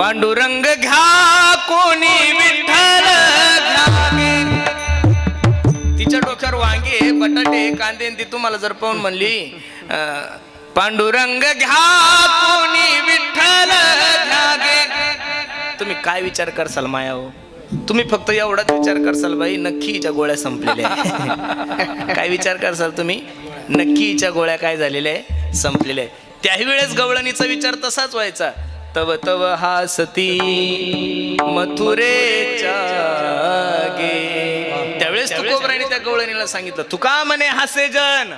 पांडुरंग घ्या कोणी विठ्ठल तिच्या डोक्यावर वांगे बटाटे कांदे आणि ती तुम्हाला जर पाहून म्हणली पांडुरंग घ्या कोणी विठ्ठल तुम्ही काय विचार करसाल माया हो? तुम्ही फक्त एवढाच विचार करसाल बाई नक्की हिच्या गोळ्या संपलेल्या काय विचार करसाल तुम्ही? नक्की हिच्या गोळ्या काय झालेल्या आहे संपलेल्या आहे त्याही वेळेस गवळणीचा विचार तसाच व्हायचा. तव तव हा सती मथुरेच्या गे त्यावेळेस तुकोबराने त्या गवळणीला सांगितलं तुका म्हणे हासे जन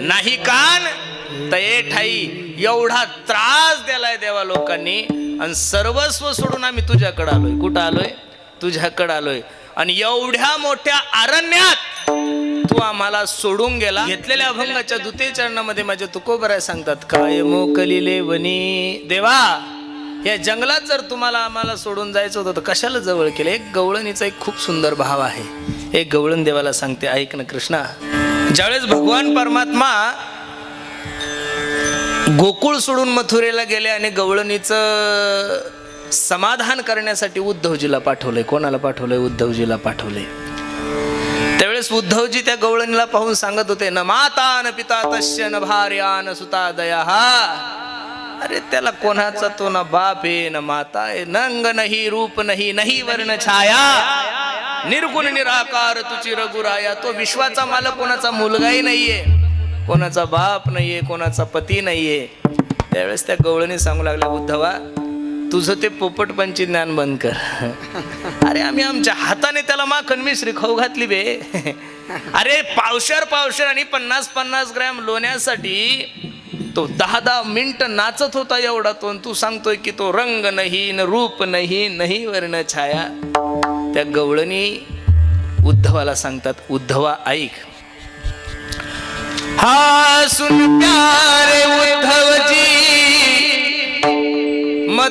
नाही कान तये ठाई एवढा त्रास दिलाय देवा लोकांनी. आणि सर्वस्व सोडून आम्ही तुझ्याकडे आलोय. कुठं आलोय? तुझ्याकडे आलोय. आणि एवढ्या मोठ्या अरण्यात तुकोबा आम्हाला सोडून गेला. घेतलेल्या अभंगाच्या दुते चरणामध्ये माझ्या तुकोबराय सांगतात काय मोकलिले वनी देवा या जंगलात जर तुम्हाला आम्हाला सोडून जायचं होतं तर कशाला जवळ केलं? एक गवळणीचा एक खूप सुंदर भाव आहे. एक गवळण देवाला सांगते ऐक ना कृष्णा ज्यावेळेस भगवान परमात्मा गोकुळ सोडून मथुरेला गेले आणि गवळणीचं समाधान करण्यासाठी उद्धवजीला पाठवलंय कोणाला पाठवलंय? उद्धवजीला पाठवलंय. त्यावेळेस उद्धवजी त्या गवळणीला पाहून सांगत होते न माता न पिता तस्य न भार्या न सुता दया. अरे त्याला कोणाचा तो ना बाप आहे न माता आहे नंग नाही रूप नाही नाही वर्ण छाया. निर्गुण निराकार तुची रघुराया तो विश्वाचा मालक कोणाचा मुलगाही नाहीये कोणाचा बाप नाहीये कोणाचा पती नाहीये. त्यावेळेस त्या गवळणी सांगू लागल्या उद्धवा तुझं ते पोपटपंची ज्ञान बंद कर. अरे आम्ही आमच्या हाताने त्याला माखन मिश्री खाऊ घातली बे. अरे पावशर पावशर आणि पन्नास पन्नास ग्रॅम लोण्यासाठी तो दहा दहा मिनिट नाचत होता एवढा तो तू सांगतोय की तो रंग नाही न रूप नाही नाही वर्ण छाया. त्या गवळणी उद्धवाला सांगतात उद्धवा ऐक. हा सुन प्यारे उद्धवजी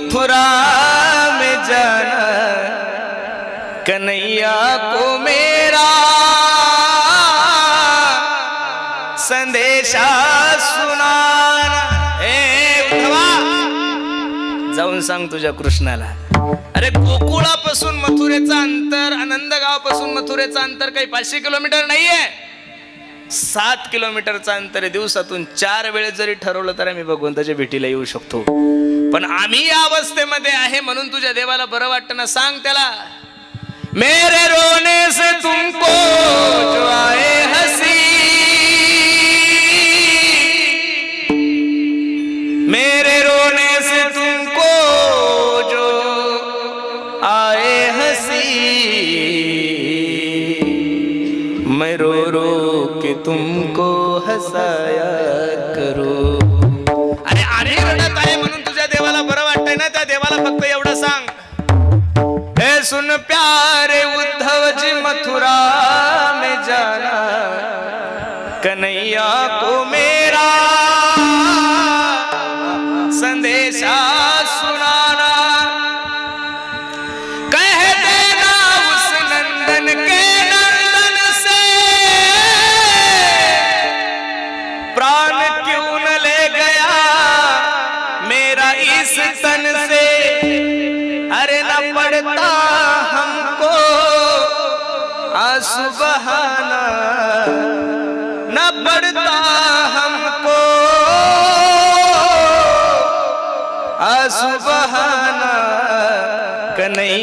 मथुरा में जाना कन्हैया को मेरा संदेशा सुनाना। ए जाऊन सांग तुझ्या कृष्णाला। अरे गोकुळापासून मथुरेचं अंतर आनंदगावपासून मथुरेचं अंतर काही पाचशे किलोमीटर नाहीये. सात किलोमीटरचं अंतर आहे. दिवसातून चार वेळेस जरी ठरवलं तर आम्ही भगवंताच्या भेटीला येऊ शकतो. पण आम्ही या अवस्थेमध्ये आहे म्हणून तुझ्या देवाला बरं वाटतं ना सांग त्याला मेरे रोने से तुमको कन्हैया को मेरा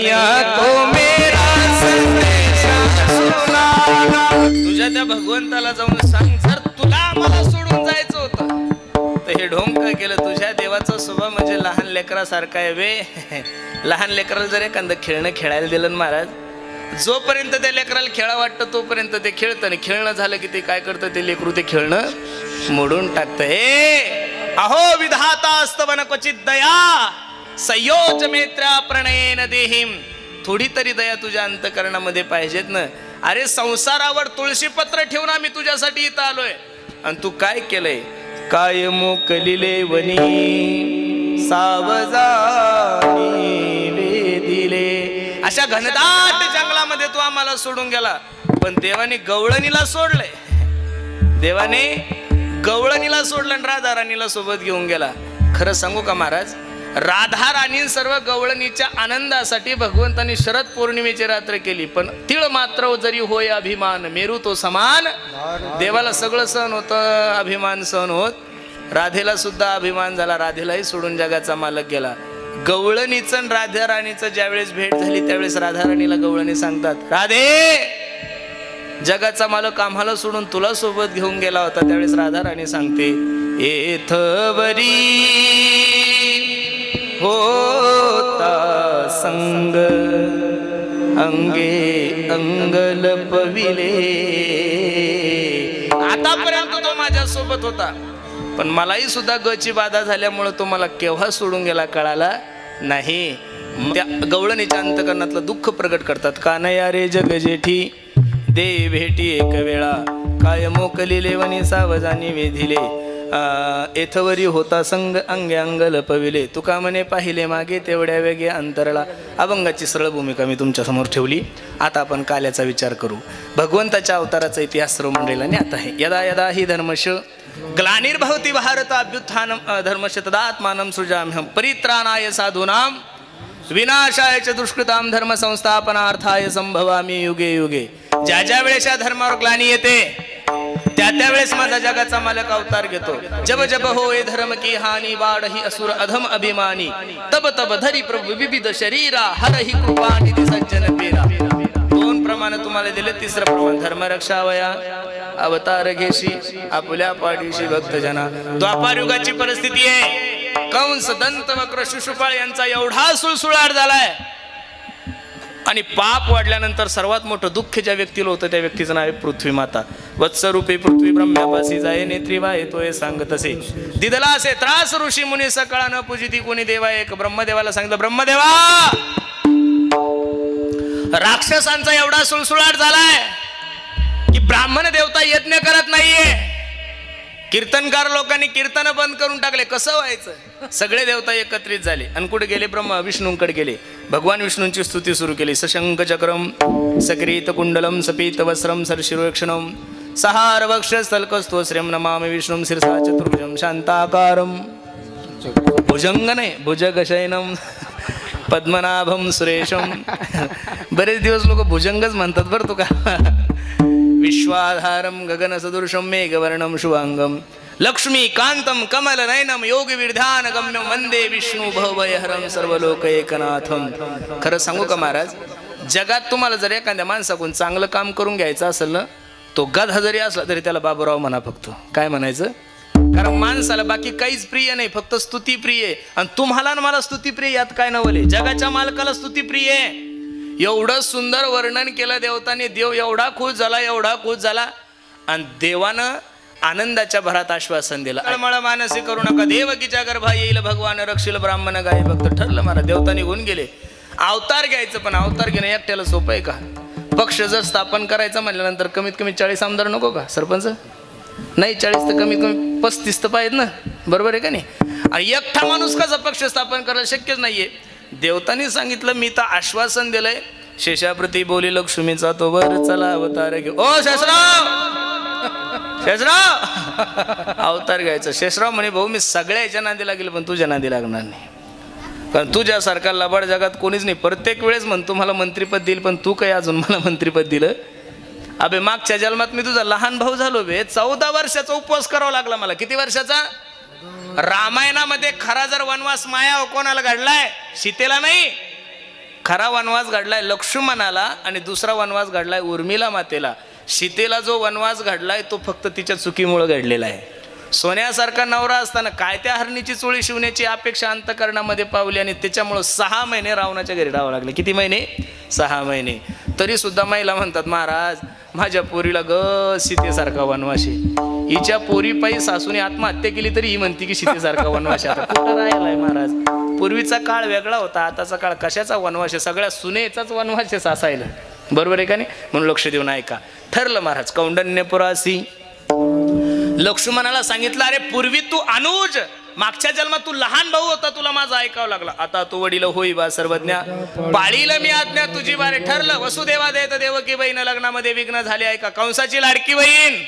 दुनिया को मेरा संदेश सुनाना तुझ्या त्या भगवंताला जाऊन सांग जर तुला मला सोडून जायचं होतं तर हे ढोंग केलं? तुझ्या देवाचा स्वभाव म्हणजे लहान लेकरासारखा आहे वे लहान लेकराला जर एखादं खेळणं खेळायला दिलं ना महाराज जोपर्यंत त्या लेकराला खेळा वाटतं तोपर्यंत ते खेळतं आणि खेळणं झालं की ते काय करतं? ते लेकरू ते खेळणं मोडून टाकतं. हे अहो विधाता अस्तवन क्वचित दया. सयोज मेत्रा प्रणयेन देहीम. थोडी तरी दया तुझ्या अंतकरणामध्ये पाहिजेत ना. अरे संसारावर तुळशीपत्र ठेवून आम्ही तुझ्यासाठी इथं आलोय. आणि तू काय केलंय? काय मोकलिले वनी? सावजानी वेदिले. अशा घनदाट जंगलामध्ये तू आम्हाला सोडून गेला. पण देवाने गवळणीला सोडलंय. देवाने गवळणीला सोडलं आणि राणीला सोबत घेऊन गेला. खरं सांगू का महाराज? राधा राणी सर्व गवळणीच्या आनंदासाठी भगवंतांनी शरद पौर्णिमेची रात्र केली. पण तिळ मात्र जरी होय अभिमान मेरू तो समान. देवाला सगळं सण होतं अभिमान सण होत. राधेला सुद्धा अभिमान झाला राधेलाही सोडून जगाचा मालक गेला. गवळणीचं आणि राधा राणीचं ज्यावेळेस भेट झाली त्यावेळेस राधा राणीला गवळणी सांगतात राधे जगाचा मालक आम्हाला सोडून तुला सोबत घेऊन गेला होता. त्यावेळेस राधा राणी सांगते एथवरी होता संग. अंगे अंगल पविले. आतापर्यंत तो माझ्यासोबत होता. पण मलाही सुद्धा गची बाधा झाल्यामुळे तो मला केव्हा सोडून गेला कळाला नाही. त्या गवळणीच्या अंतकरणातलं दुःख प्रकट करतात. कानया रे जग जेठी दे भेटी एक वेळा. काय मोकलिले वनी सावजानी वेधिले. एथवरी होता संग अंगे अंग लपविले तुका म्हणे पाहिले मागे तेवढ्या वेगे अंतरला. अभंगाची सरळ भूमिका मी तुमच्यासमोर ठेवली. आता आपण काल्याचा विचार करू. भगवंताच्या अवताराचा इतिहास सर्व मंडळीला ज्ञात आहे. यदा यदा ही धर्मश ग्लानिर्भवती भारत अभ्युत्थान धर्मश तदात्मानं सृजाम्यहं. परित्राणाय साधूनां विनाशाय च दुष्कृताम धर्म संस्थापनार्थाय संभवामी युगे युगे. ज्या ज्या वेळेस या धर्मावर ग्लानी येते त्या त्यावेळेस माझा जगाचा मालक अवतार घेतो. जब जब होय धर्म की हानी वाढ ही असुर अधम अभिमानी. तब तब धरी प्रभू विविध शरीरा हर ही कृपा निधी सज्जन पेरा. दोन प्रमाण तुम्हाला दिले तिसरं प्रमाण धर्म रक्षावया. अवतार घेशी आपल्या पाठीशी भक्तजना. द्वापार युगाची परिस्थिती आहे. कंस दंत वक्र शिशुपाळ यांचा एवढा सुळसुळाट झालाय. आणि पाप वाढल्यानंतर सर्वात मोठं दुःख ज्या व्यक्तीला होतं त्या व्यक्तीचं नाव आहे पृथ्वी माता. वत्सरूपे पृथ्वी ब्रह्म्यापासी जाय नेत्री वाय तो सांगत असे दिदला असे त्रास ऋषी मुनी सकाळ न पूजिती कोणी देवा एक ब्रह्मदेवाला सांगितलं ब्रह्मदेवा! राक्षसांचा एवढा सुळसुळाट झालाय की ब्राह्मण देवता यज्ञ करत नाहीये. कीर्तनकार लोकांनी कीर्तन बंद करून टाकले. कसं व्हायचं? सगळे देवता एकत्रित झाले. आणि कुठे गेले ब्रह्मा? विष्णूंकडे गेले. भगवान विष्णूंची स्तुती सुरू केली. सशंक चक्रम सक्रीत कुंडलम सपीत वस्त्रम सरशिरोक्षणम सहार वक्ष नमामि विष्णुम शिरसा चतुर्भुजम शांताकारम भुजंग नाही भुजगशयनम पद्मनाभम सुरेशम बरेच दिवस लोक भुजंगच म्हणतात बरं तुका. विश्वाधारम गगन सदृशम मेघवर्णम शुभांगम लक्ष्मी कांतम कमल नयनम योग विधान गम्यम वंदे विष्णू भवभयहरम सर्व लोक एकनाथम खरं सांगू का महाराज? जगात तुम्हाला जर एखाद्या माणसाकडून चांगलं काम करून घ्यायचं असेल ना तो गधा जरी असला तरी त्याला बाबूराव म्हणा फक्त. काय म्हणायचं? कारण माणसाला बाकी काहीच प्रिय नाही फक्त स्तुती प्रिय आहे. आणि तुम्हाला आणि मला स्तुती प्रिय यात काय नवले जगाच्या मालकाला स्तुती प्रिय आहे. एवढं सुंदर वर्णन केलं देवताने देव एवढा खुश झाला एवढा खुश झाला. आणि देवानं आनंदाच्या भरात आश्वासन दिलं. तळमळ मानसी करू नका देवकीच्या गर्भा येईल भगवान रक्षील ब्राह्मण गाय. भक्त ठरलं मला देवता निघून गेले. अवतार घ्यायचं पण अवतार घेणं एकट्याला सोपं आहे का? पक्ष जर स्थापन करायचं म्हटल्यानंतर कमीत कमी चाळीस आमदार नको का सरपंच? नाही चाळीस तर कमीत कमी पस्तीस तर पाहिजेत ना. बरोबर आहे का नाही? आणि एकटा माणूस कसा पक्ष स्थापन करायला शक्यच नाहीये? देवतांनी सांगितलं मी तर आश्वासन दिलंय. शेषाप्रती बोली लक्ष्मीचा तो वर चला अवतार घेऊ. ओ शेषराव शेषराव! अवतार घ्यायचा. शेषराव म्हणे भाऊ मी सगळ्या याच्या नांदी लागेल पण तुझ्या नांदी लागणार नाही. कारण तुझ्यासारखा लबाड जगात कोणीच नाही. प्रत्येक वेळेस म्हणतो मला मंत्रीपद देईल पण तू काही अजून मला मंत्रीपद दिलं? अबे मागच्या जन्मात मी तुझा लहान भाऊ झालो बे. चौदा वर्षाचा उपवास करावा लागला मला. किती वर्षाचा? रामायणामध्ये खरा जर वनवास माया हो, कोणाला घडलाय? सीतेला नाही. खरा वनवास घडलाय लक्ष्मणाला आणि दुसरा वनवास घडलाय उर्मिला मातेला. सीतेला जो वनवास घडलाय तो फक्त तिच्या चुकीमुळे घडलेला आहे. सोन्यासारखा नवरा असताना काय त्या हरणीची चोळी शिवण्याची अपेक्षा अंतकरणामध्ये पावली आणि त्याच्यामुळं सहा महिने रावणाच्या घरी राहावं लागले. किती महिने? सहा महिने. तरी सुद्धा महिला म्हणतात महाराज माझ्या पोरीला ग सीतेसारखा वनवाशी हिच्या पोरीपायी सासूने आत्महत्या केली तरी ही म्हणते की सीतेसारखा वनवाशी आता कुठं राहिलाय महाराज? पूर्वीचा काळ वेगळा होता आताचा काळ कशाचा वनवास आहे? सगळ्या सुनेचाच वनवास आहे सासायला. बरोबर आहे का नाही? म्हणून लक्ष देऊन ऐका. ठरलं महाराज कौंडण्यपुरासी लक्ष्मणाला सांगितलं अरे पूर्वी तू अनुज मागच्या जन्मात तू लहान भाऊ होता तुला माझा ऐकावं लागला. आता तू वडील होई बा सर्वज्ञा. पाळील मी आज्ञा तुझी बारे ठरलं. वसुदेवा देत देवकी बहीण लग्नामध्ये विघ्न झाले ऐका. कंसाची लाडकी बहीण.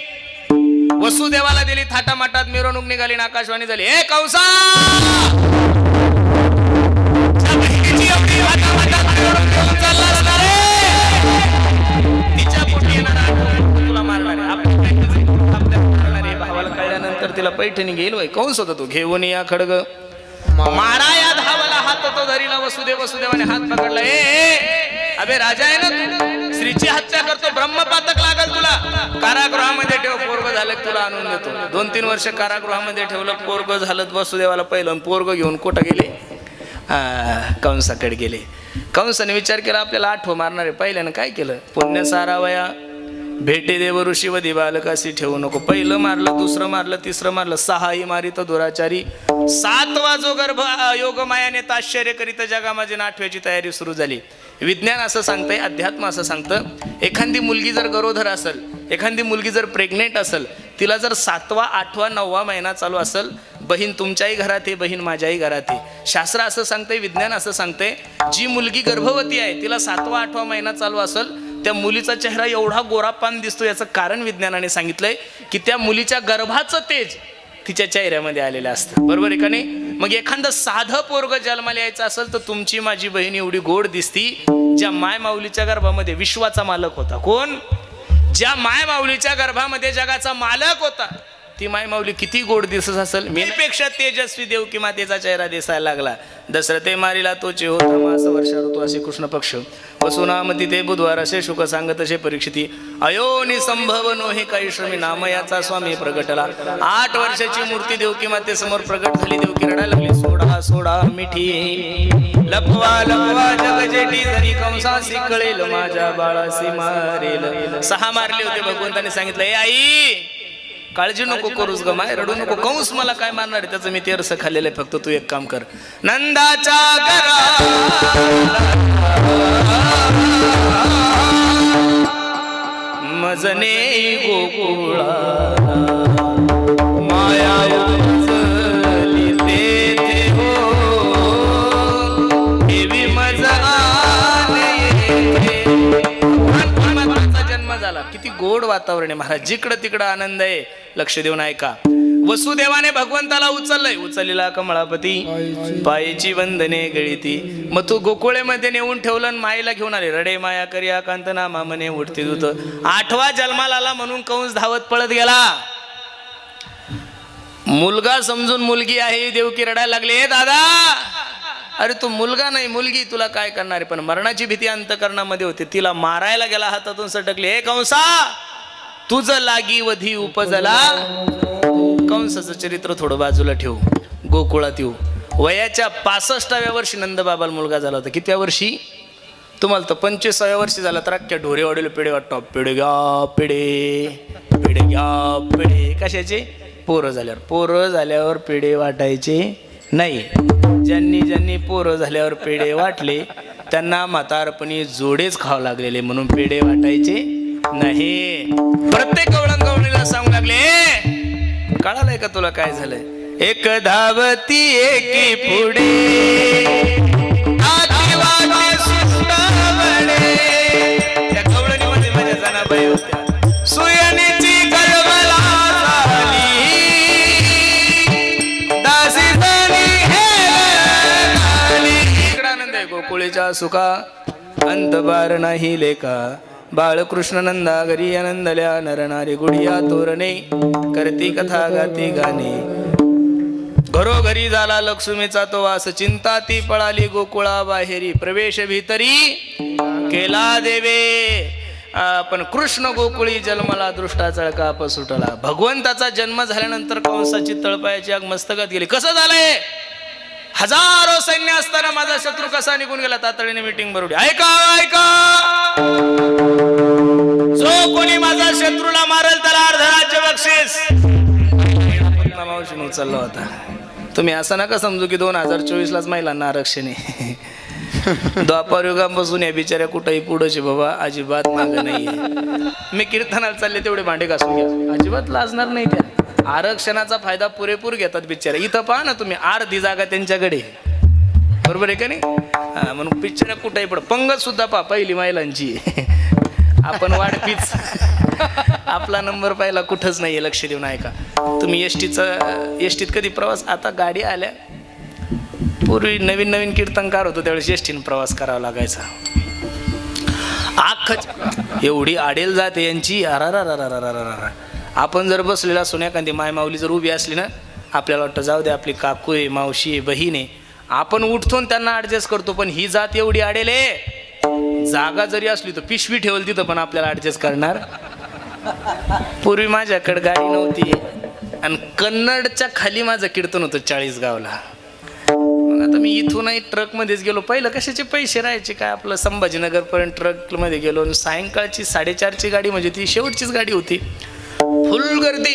वसुदेवाला दिली थाटामाटात मिरवणूक निघाली आकाशवाणी झाली. हे कंसा! पैठणी घेईल वय कंस होता तो? घेऊन या खडग. मारा या धावाला हात तो धरीला वसुदेव वसुदेवाने हात पकडला. ए, अबे राजा आहे ना तू? स्त्रीची हत्या करतो ब्रह्मपातक लागल तुला. कारागृहामध्ये ठेव पोरग झालं तुला आणून देतो. दोन तीन वर्ष कारागृहामध्ये ठेवलं पोरग झालं वसुदेवाला पहिलं पोरग घेऊन कुठं गेले? कंसाकडे गेले. कंसाने विचार केला आपल्याला आठव मारणारे. पहिल्यानं काय केलं? पुण्य सारावया. भेटे देव ऋषी दिवालकाशी ठेवू नको. पहिलं मारलं दुसरं मारलं तिसरं मारलं सहाही मारित दुराचारी. सातवा जो गर्भ योगमायाने ताश्चर्य करीत जगामध्ये नाठव्याची तयारी सुरू झाली. विज्ञान असं सांगतंय अध्यात्म असं सांगतं एखादी मुलगी जर गरोदर असेल एखादी मुलगी जर प्रेग्नेंट असेल तिला जर सातवा आठवा नववा महिना चालू असेल बहीण तुमच्याही घरात आहे बहीण माझ्याही घरात आहे. शास्त्र असं सांगतंय विज्ञान असं सांगतंय जी मुलगी गर्भवती आहे तिला सातवा आठवा महिना चालू असेल त्या मुलीचा चेहरा एवढा गोरापान दिसतो याचं कारण विज्ञानाने सांगितलंय की त्या मुलीच्या गर्भाचं तेज तिच्या चेहऱ्यामध्ये आलेलं असतं. बरोबर आहे का नाही? मग एखादं साधं पोरग जन्माला यायचं असेल तर तुमची माझी बहीण एवढी गोड दिसती ज्या माय माऊलीच्या गर्भामध्ये विश्वाचा मालक होता. कोण? ज्या माय माऊलीच्या गर्भामध्ये जगाचा मालक होता. ती माय माऊली किती गोड दिसत असेल? मीपेक्षा तेजस्वी देवकी मातेचा चेहरा दिसायला लागला. दशरथे मारिला तोचे होता मास वर्षा ऋतू असे कृष्ण पक्ष वसुनाम ते बुधवार असे शुक सांगत असे परीक्षिती अयोनी संभव नो हे काही श्रमी नामयाचा स्वामी प्रगटला. आठ वर्षाची मूर्ती देवकी माते समोर प्रगट झाली देवकी रडायला लागली. सोडा सोडा मिठी. लपवा लपवा जगजेटी जरी कंसासी कळेल माझ्या बाळासी मारेल. सहा मारले होते भगवंताने सांगितलं ए आई काळजी नको करूस ग माय रडू नको. कंस मला काय मारणार आहे? त्याचं मी तेरस खाल्लेलं आहे. फक्त तू एक काम कर. नंदाच्या घरा मजने गोकुळा. माया उचली हो. देवी जन्म झाला. किती गोड वातावरण आहे महाराज. जिकडं तिकडं आनंद आहे. लक्ष देऊन ऐका. वसुदेवाने भगवंताला उचललंय. उचललेला कमळापती. पायीची. वंदने गळीती. मग तू गोकुळेमध्ये नेऊन ठेवलं आणि माईला घेऊन आले. रडे माया करिया कांत नामा मने उठते दूत. आठवा जन्माला आला म्हणून कंस धावत पळत गेला. मुलगा समजून मुलगी आहे देवकी रडायला लागली. "ए दादा! अरे तू मुलगा नाही मुलगी. तुला काय करणार पण मरणाची भीती अंतकरणामध्ये होती. तिला मारायला गेला हातातून सटकली. हे कंसा! तुझं लागी वधी उपजला. कंसाचं चरित्र थोडं बाजूला ठेवू. गोकुळात येऊ. वयाच्या पासष्टाव्या वर्षी नंदबाबाला मुलगा झाला होता. कितव्या वर्षी? तुम्हाला तर पंचवीसाव्या वर्षी झाला तर अख्ख्या ढोरे वाढवले पेढे वाटतो. पेढे घ्या पेढे पेढे घ्या पेढे. कशाचे? पोरं झाल्यावर. पोरं झाल्यावर पेढे वाटायचे नाही. ज्यांनी ज्यांनी पोरं झाल्यावर पेढे वाटले त्यांना म्हातारपणी जोडेच खावं लागलेले म्हणून पेढे वाटायचे नाही. प्रत्येक गवळण गवळीला सांगू लागले "ए, कळालंय का तुला काय झालंय? एक धावती एकी पुढे. आधी आनंद आहे गोकुळीच्या सुखा. अंत नाही लेखा. बाळकृष्ण नंदा घरी आनंदल्या नरनारी गुडिया तोरणे करती कथा गाती गाणे. घरोघरी झाला लक्ष्मीचा तो वास चिंता ती पळाली गोकुळा बाहेरी प्रवेश भीतरी केला देवे. पण कृष्ण गोकुळी जन्माला दृष्टा चळका सुटला भगवंताचा जन्म झाल्यानंतर कंसाची तळपायाची आग मस्तकात गेली. कसं झालंय? हजारो सैन्य असताना माझा शत्रू कसा निघून गेला? तातडीने मिटिंग भरवली. ऐका हो, ऐका. जो कोणी माझा शत्रूला मारेल त्याला अर्ध राज्य बक्षीस. पद्मा मावशीने उचलला होता. तुम्ही असं नका समजू की दोन हजार चोवीस लाच महिलांना आरक्षण आहे. द्वापार युगापासून या बिचाऱ्या कुठंही पुढचे बाबा अजिबात माग नाहीये. मी कीर्तनाला चालले तेवढे भांडे घासून घ्या. अजिबात लाजणार नाही त्या. आरक्षणाचा फायदा पुरेपूर घेतात बिचारे इथं पहा ना तुम्ही अर्धी जागा त्यांच्याकडे बरोबर आहे का नाही? म्हणून पिक्चर कुठेही पड. पंगत सुद्धा पहा पहिली महिलांची. आपण वाढपीच. आपला नंबर पाहिला कुठंच नाही लक्ष देऊन ऐका. तुम्ही एस टीचं एस टीत कधी प्रवास आता गाडी आल्या. पूर्वी नवीन नवीन कीर्तनकार होतो त्यावेळेस एस टीनं प्रवास करावा लागायचा. आख एवढी आडेल जाते यांची. अरारारारारारारा आपण जर बसलेला असून एखादी माय माऊली जर उभी असली ना आपल्याला वाटतं जाऊ दे आपली काकू आहे मावशी आहे बहीण आहे. आपण उठतो त्यांना ॲडजस्ट करतो पण ही जात एवढी आडेले जागा जरी असली तर पिशवी ठेवल तिथं पण आपल्याला ॲडजस्ट करणार. पूर्वी माझ्याकडे गाडी नव्हती. आणि कन्नडच्या खाली माझं कीर्तन होतं चाळीसगावला. मग आता मी इथूनही ट्रकमध्येच गेलो. पहिलं कशाचे पैसे राहायचे? काय आपलं संभाजीनगरपर्यंत ट्रकमध्ये गेलो आणि सायंकाळची साडेचारची गाडी म्हणजे ती शेवटचीच गाडी होती. फुल गर्दी.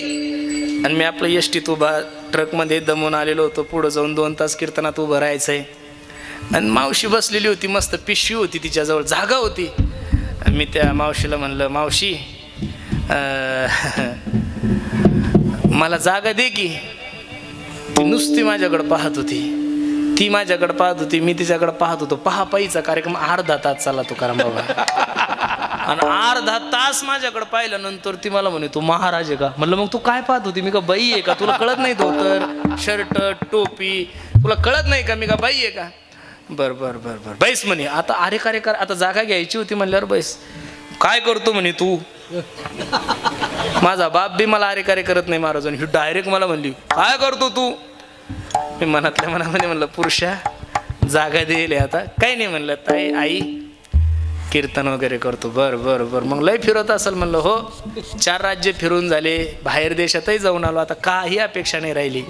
आणि मी आपलं एस टीत उभा ट्रकमध्ये दमून आलेलो होतो. पुढं जाऊन दोन तास कीर्तनात उभं राहायचं आहे आणि मावशी बसलेली होती मस्त पिशवी होती तिच्याजवळ जागा होती. आणि मी त्या मावशीला म्हणलं मावशी मला जागा दे की. ती नुसती माझ्याकडं पाहत होती. ती माझ्याकडं पाहत होती मी तिच्याकडं पाहत होतो. पहापाईचा कार्यक्रम अर्धा तास चालला तो कारण बाबा. आणि अर्धा तास माझ्याकडे पाहिल्यानंतर ती मला म्हणे तू महाराज आहे का? म्हणलं मग तू काय पाहत होती? मी का बाई आहे का? तुला कळत नाही धोतर शर्ट टोपी. तुला कळत नाही का मी का बाई आहे का? बर बर बर बर. बैस म्हणे आता अरे कार्य कर आता जागा घ्यायची होती म्हणल्यावर बैस. काय करतो म्हणे तू? माझा बाप बी मला अरे कार्य करत नाही महाराज. ही डायरेक्ट मला म्हणली काय करतो तू? मी मनातल्या मनामध्ये म्हणलं पुरुषा जागा देईल आता. काही नाही म्हणलं ताई आई कीर्तन वगैरे करतो. बर बर बर. मग लय फिरत असेल म्हणलं हो चार राज्य फिरून झाले बाहेर देशातही जाऊन आलो आता काही अपेक्षा नाही राहिली.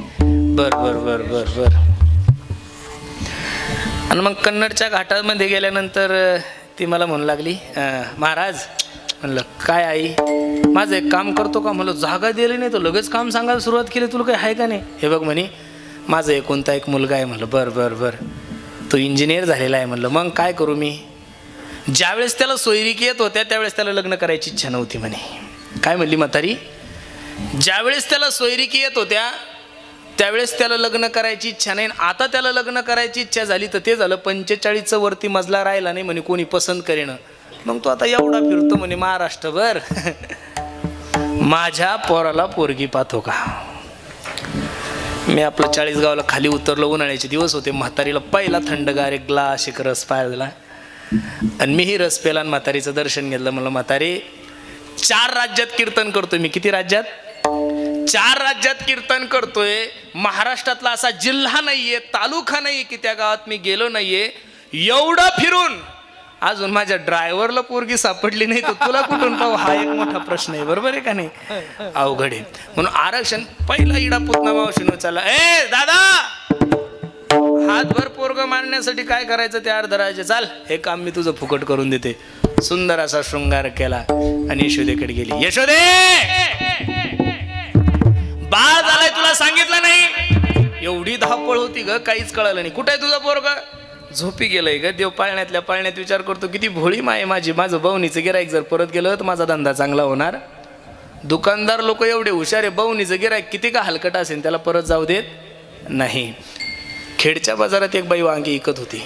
बर बर बर बर बर. आणि मग कन्नडच्या घाटामध्ये गेल्यानंतर ती मला म्हणू लागली महाराज म्हणलं काय आई माझं एक काम करतो का? म्हणलं जागा दिली नाही तो लगेच काम सांगायला सुरुवात केली तुला काही आहे का नाही? हे बघ म्हणे माझं एकोणता एक मुलगा आहे म्हणलं बरं बरं बरं. तो इंजिनियर झालेला आहे म्हणलं मग काय करू मी? ज्यावेळेस त्याला सोयरिकी येत होत्या त्यावेळेस त्याला लग्न करायची इच्छा नव्हती म्हणे. काय म्हणली म्हातारी? ज्यावेळेस त्याला सोयरिकी येत होत्या त्यावेळेस त्याला लग्न करायची इच्छा नाही. आणि आता त्याला लग्न करायची इच्छा झाली तर ते झालं पंचेचाळीसचं वरती मजला राहिला नाही म्हणे कोणी पसंत करेन मग तो आता एवढा फिरतो म्हणे महाराष्ट्रभर. माझ्या पोराला पोरगी पाहतो का? मी आपलं चाळीसगावला खाली उतरलो उन्हाळ्याचे दिवस होते. म्हातारीला पहिला थंडगार एक ग्लास एक रस पाळला आणि मीही रस पेला आणि म्हातारीचं दर्शन घेतलं. म्हणलं म्हातारी चार राज्यात कीर्तन करतोय. मी किती राज्यात? चार राज्यात कीर्तन करतोय. महाराष्ट्रातला असा जिल्हा नाहीये तालुका नाहीये की त्या गावात मी गेलो नाहीये. एवढं फिरून अजून माझ्या ड्रायव्हरला पोरगी सापडली नाही तर तुला कुठून पाहू? हा एक मोठा प्रश्न आहे बरोबर आहे का नाही? अवघड आहे. म्हणून आरक्षण पहिला इडा पुतना मावशीनं चालला ए दादा! हातभर पोरग मारण्यासाठी काय करायचं ते अर्ध राहायचे चाल हे काम मी तुझं फुकट करून देते. सुंदर असा शृंगार केला आणि यशोदेकडे गेली. यशोदे! बाळ झालाय तुला सांगितलं नाही? एवढी धावपळ होती ग काहीच कळालं नाही. कुठे आहे तुझं पोरग? झोपी गेलंय ग देव पाळण्यातल्या पाळण्यात विचार करतो. किती भोळी माय माझी. माझं बवणीचं गिराईक जर परत गेलं तर माझा धंदा चांगला होणार. दुकानदार लोक एवढे हुशार आहे बवणीचं गिराईक किती का हलकट असेल त्याला परत जाऊ देत नाही. खेडच्या बाजारात एक बाई वांगी विकत होती.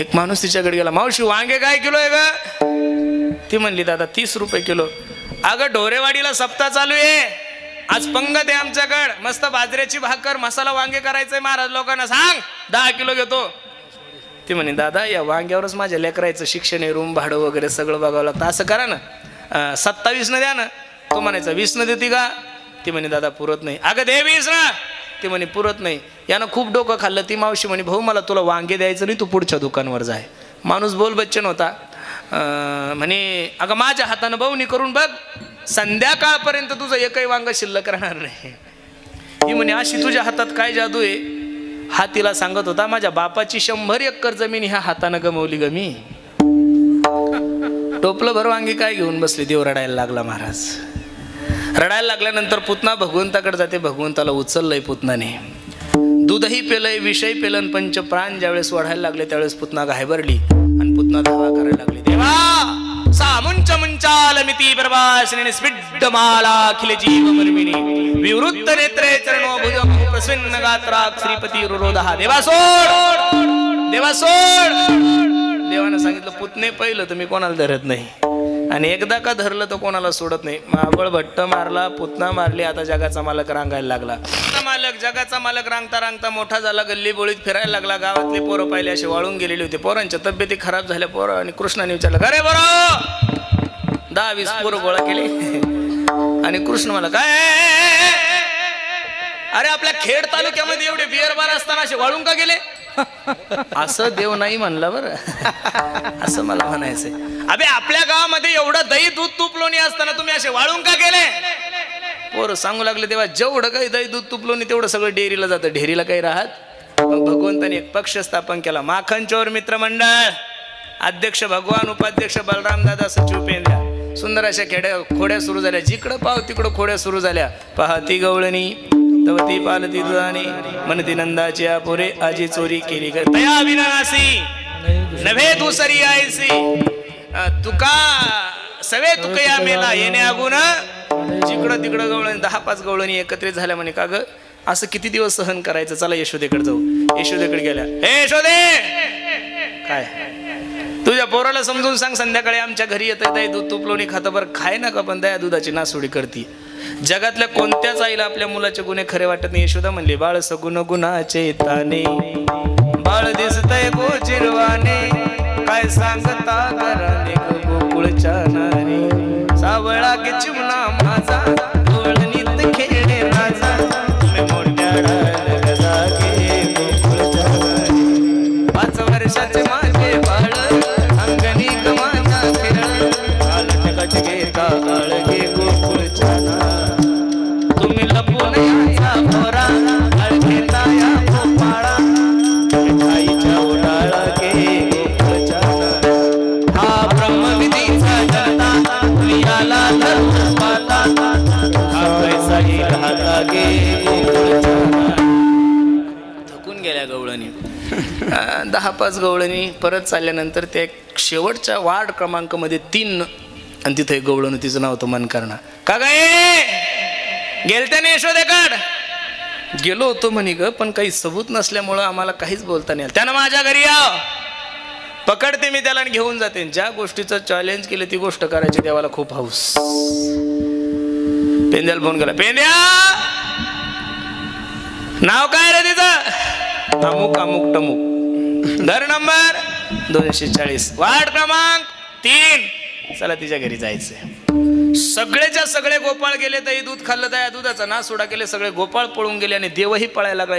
एक माणूस तिच्याकडे गेला मावशी वांगे काय किलो आहे ग? ती म्हणली दादा तीस रुपये किलो. अगं ढोरेवाडीला सप्ताह चालू आहे. आज पंगत आहे आमच्याकडं. मस्त बाजऱ्याची भाकर मसाला वांगे करायचंय महाराज लोकांना. सांग दहा किलो घेतो. ती म्हणे दादा या वांग्यावरच माझ्या लेकरायचं शिक्षण आहे. रूम भाडं वगैरे सगळं बघावं लागतं. असं करा ना. सत्तावीसनं द्या ना. तो म्हणायचा वीसनं देते का? ती म्हणे दादा पुरत नाही. अगं दे वीस ना. ती म्हणे पुरत नाही. यानं खूप डोकं खाल्लं. ती मावशी म्हणे भाऊ मला तुला वांगे द्यायचं नाही तू पुढच्या दुकानवर जाय माणूस बोल बच्चन होता. म्हणे अगं माझ्या हातानं भाऊनी करून बघ संध्याकाळपर्यंत तुझं एकही वांग शिल्लक राहणार नाही. ही म्हणे अशी तुझ्या हातात काय जादू आहे? हा तिला सांगत होता माझ्या बापाची शंभर एकर जमीन ह्या हातानं गमवली ग मी. टोपलं भर वांगी काय घेऊन बसली देव रडायला लागला महाराज. रडायला लागल्यानंतर पुतना भगवंताकडे जाते. भगवंताला उचललंय पुतनाने. दूधही पेलय विषय पेलन पंच प्राण ज्यावेळेस वाढायला लागले त्यावेळेस पुतना घायबरली. आणि पुतना धावा करायला लागली. देवा! मुंचाल मिती स्पिड्ड माला अखिल जीव मर्मिणी विवृत्त नेत्रे चरणो भुज प्रसन्न गात्रा श्रीपती रुरोधा. देवा सोड! देवा सोड! देवानं सांगितलं पुतणे पहिलं तर मी कोणाला धरत नाही. आणि एकदा का धरलं तर कोणाला सोडत नाही. माबळ भट्ट मारला पुतना मारली आता जगाचा मालक रांगायला लागला. आता मालक जगाचा मालक रांगता रांगता मोठा झाला गल्ली बोळीत फिरायला लागला गावातले पोरं पाहिले असे वाळून गेलेली होती. पोरांच्या तब्येती खराब झाल्या पोरं आणि कृष्णाने विचारलं अरे बरो? दहा वीस पोरं गोळा केले. आणि कृष्ण मला काय? अरे आपल्या खेड तालुक्यामध्ये एवढे बिअर बार असताना असे वाळून का गेले? असं देव नाही म्हणलं बरं. असं मला म्हणायचंय. अबे आपल्या गावामध्ये एवढं दही दूध तूप लोणी असताना तुम्ही असे वाळून का गेले? पोरं सांगू लागले तेव्हा जेवढं काही दही दूध तूप लोणी तेवढं सगळं डेअरीला जातं. डेअरीला काही राहत? मग भगवंताने एक पक्ष स्थापन केला. माखन चोर मित्रमंडळ अध्यक्ष भगवान उपाध्यक्ष बलराम दादा सचिव पेंद्या. सुंदर अशा खेड्या खोड्या सुरू झाल्या. जिकडं पाव तिकडं खोड्या सुरू झाल्या. पाहती गवळणी. तवती पालती दुधाने म्हणती नंदाची आपुरे आजी चोरी केली तया विनाशी नव्हे दुसरी आयसी तुका सवे तुकया मेला येणे अगून जिकडं तिकडं गवळणी दहा पाच गवळणी एकत्रित झाल्या म्हणे का ग? असं किती दिवस सहन करायचं? चला यशोदेकडे जाऊ. यशोदेकडे गेल्या. हे यशोदे! काय? तुझ्या पोराला समजून सांग संध्याकाळी आमच्या घरी येत दही दूध तूप लोणी खातं बरं खाय नका पण दया दुधाची नासोडी करती. जगातल्या कोणत्याच आईला आपल्या मुलाचे गुन्हे खरे वाटत नाही. यशोदा म्हणली बाळ सगुण गुणाचे ताने बाळ दिसतय गोचिरवाने काय सांगता दहा पाच गवळणी परत चालल्यानंतर त्या एक शेवटच्या वार्ड क्रमांकामध्ये तीन आणि तिथे एक गवळण तिचं नाव होतं मनकर्णा. का गाय गेलत्या ना यशोदेकड? गेलो होतो म्हणे ग पण काही सबूत नसल्यामुळं आम्हाला काहीच बोलता नाही आलं. त्यानं माझ्या घरी याव पकडते मी त्याला आणि घेऊन जाते. ज्या गोष्टीचं चॅलेंज केलं ती गोष्ट करायची देवाला खूप हाऊस पेंद्याला फोन केला. पेंद्या! नाव काय रे तिचं? अमुक अमुक टमुक दर नंबर दोनशे चाळीस वार्ड क्रमांक तीन. चला तिच्या घरी जायचंय. सगळेच्या सगळे गोपाळ गेले तर दूध खाल्लं त्या दुधाचा ना सोडा केले सगळे गोपाळ पळून गेले आणि देवही पळायला लागला